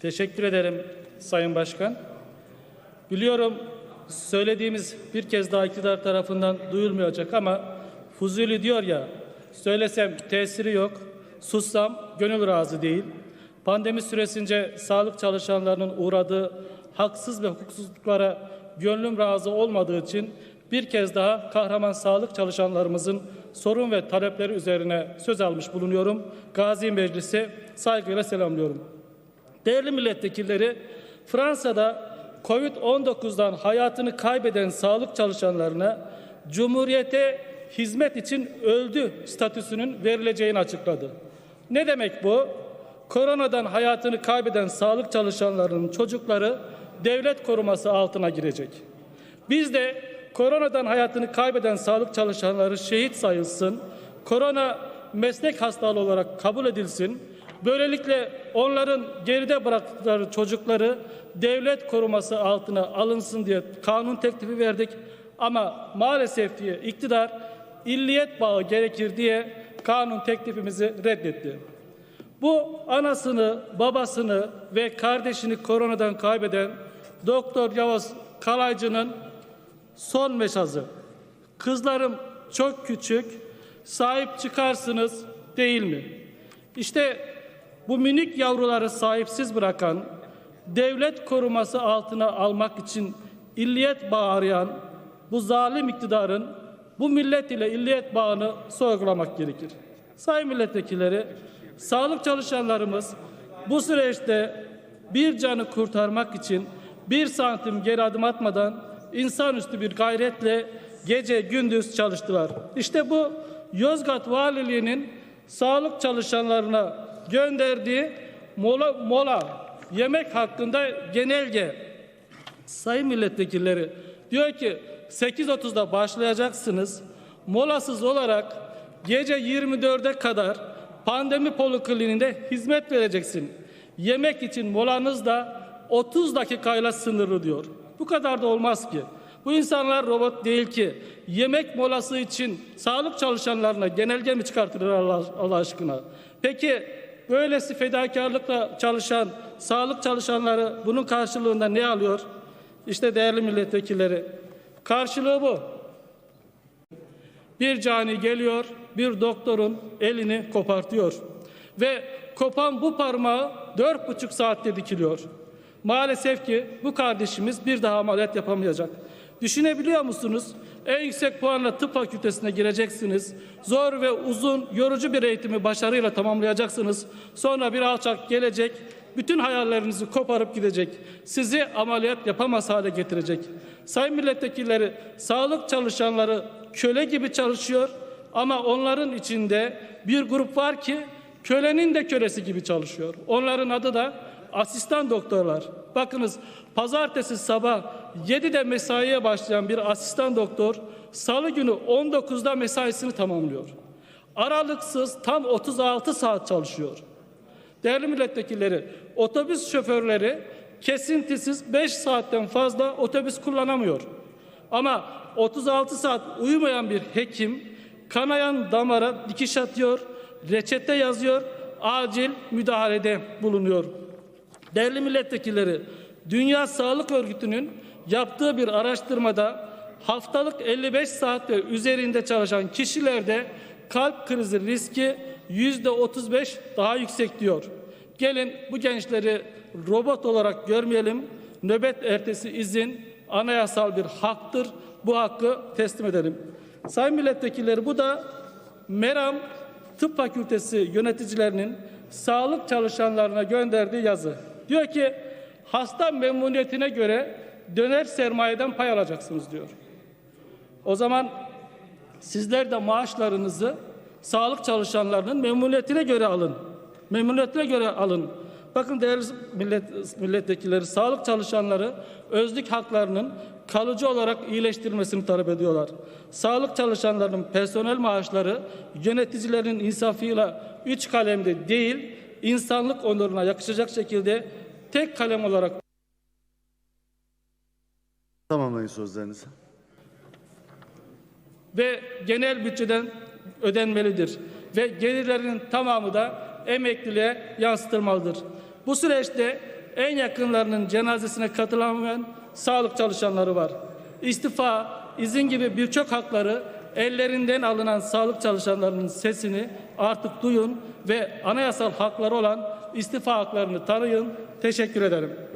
Teşekkür ederim Sayın Başkan. Biliyorum söylediğimiz bir kez daha iktidar tarafından duyulmayacak ama Fuzuli diyor ya söylesem tesiri yok, sussam gönül razı değil. Pandemi süresince sağlık çalışanlarının uğradığı haksız ve hukuksuzluklara gönlüm razı olmadığı için bir kez daha kahraman sağlık çalışanlarımızın sorun ve talepleri üzerine söz almış bulunuyorum. Gazi Meclisi saygıyla selamlıyorum. Değerli milletvekilleri, Fransa'da Covid-19'dan hayatını kaybeden sağlık çalışanlarına Cumhuriyete hizmet için öldü statüsünün verileceğini açıkladı. Ne demek bu? Koronadan hayatını kaybeden sağlık çalışanlarının çocukları devlet koruması altına girecek. Biz de koronadan hayatını kaybeden sağlık çalışanları şehit sayılsın, korona meslek hastalığı olarak kabul edilsin, böylelikle onların geride bıraktıkları çocukları devlet koruması altına alınsın diye kanun teklifi verdik. Ama maalesef diye iktidar illiyet bağı gerekir diye kanun teklifimizi reddetti. Bu anasını, babasını ve kardeşini koronadan kaybeden Doktor Yavuz Kalaycı'nın son mesajı. Kızlarım çok küçük, sahip çıkarsınız değil mi? İşte bu minik yavruları sahipsiz bırakan, devlet koruması altına almak için illiyet bağı bu zalim iktidarın bu millet ile illiyet bağını sorgulamak gerekir. Sayın milletvekilleri, sağlık çalışanlarımız bu süreçte bir canı kurtarmak için bir santim geri adım atmadan insanüstü bir gayretle gece gündüz çalıştılar. İşte bu Yozgat Valiliği'nin sağlık çalışanlarına gönderdiği mola, mola yemek hakkında genelge. Sayın milletvekilleri diyor ki 8.30'da başlayacaksınız. Molasız olarak gece 24'e kadar pandemi polikliniğinde hizmet vereceksin. Yemek için molanız da 30 dakikayla sınırlı diyor. Bu kadar da olmaz ki. Bu insanlar robot değil ki. Yemek molası için sağlık çalışanlarına genelge mi çıkartılır Allah, Allah aşkına? Peki böylesi fedakarlıkla çalışan sağlık çalışanları bunun karşılığında ne alıyor? İşte değerli milletvekilleri karşılığı bu. Bir cani geliyor, bir doktorun elini kopartıyor. Ve kopan bu parmağı dört buçuk saatte dikiliyor. Maalesef ki bu kardeşimiz bir daha ameliyat yapamayacak. Düşünebiliyor musunuz? En yüksek puanla tıp fakültesine gireceksiniz. Zor ve uzun, yorucu bir eğitimi başarıyla tamamlayacaksınız. Sonra bir alçak gelecek, bütün hayallerinizi koparıp gidecek. Sizi ameliyat yapamaz hale getirecek. Sayın milletvekilleri, sağlık çalışanları köle gibi çalışıyor ama onların içinde bir grup var ki kölenin de kölesi gibi çalışıyor. Onların adı da asistan doktorlar. Bakınız pazartesi sabah 7'de mesaiye başlayan bir asistan doktor salı günü 19'da mesaisini tamamlıyor. Aralıksız tam 36 saat çalışıyor. Değerli milletvekilleri, otobüs şoförleri kesintisiz 5 saatten fazla otobüs kullanamıyor. Ama 36 saat uyumayan bir hekim kanayan damara dikiş atıyor, reçete yazıyor, acil müdahalede bulunuyor. Değerli milletvekilleri, Dünya Sağlık Örgütü'nün yaptığı bir araştırmada haftalık 55 saat ve üzerinde çalışan kişilerde kalp krizi riski yüzde 35 daha yüksek diyor. Gelin bu gençleri robot olarak görmeyelim. Nöbet ertesi izin anayasal bir haktır. Bu hakkı teslim edelim. Sayın milletvekilleri bu da Meram Tıp Fakültesi yöneticilerinin sağlık çalışanlarına gönderdiği yazı. Diyor ki hasta memnuniyetine göre döner sermayeden pay alacaksınız diyor. O zaman sizler de maaşlarınızı sağlık çalışanlarının memnuniyetine göre alın. Memnuniyetine göre alın. Bakın değerli millet, milletvekilleri, sağlık çalışanları özlük haklarının kalıcı olarak iyileştirilmesini talep ediyorlar. Sağlık çalışanlarının personel maaşları yöneticilerin insafıyla üç kalemde değil, insanlık onuruna yakışacak şekilde tek kalem olarak Tamamlayın sözlerinizi. ve genel bütçeden ödenmelidir. Ve gelirlerinin tamamı da emekliliğe yansıtılmalıdır. Bu süreçte en yakınlarının cenazesine katılamayan sağlık çalışanları var. İstifa, izin gibi birçok hakları ellerinden alınan sağlık çalışanlarının sesini artık duyun ve anayasal hakları olan istifa haklarını tanıyın. Teşekkür ederim.